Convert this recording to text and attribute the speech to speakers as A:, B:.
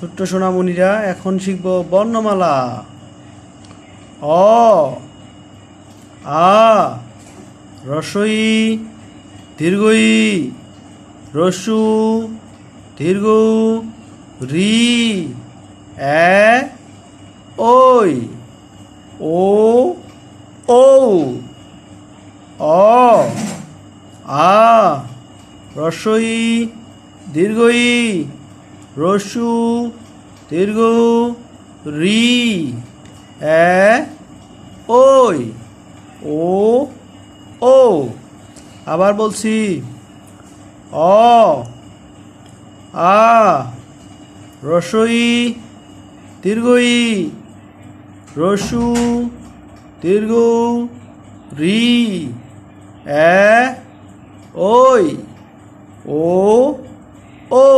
A: ছোট্ট সোনামণিরা এখন শিখব বর্ণমালা। অ, আ রসই দীর্ঘই রসু, দীর্ঘ, রি, এ ওই ও ও অ, আ রসই দীর্ঘই রসু, দীর্ঘ, রি, এ, ওই, ও ও। আবার বলছি, অ, আ রসই দীর্ঘই রসু, দীর্ঘ, রি, এ, ওই, ও ও।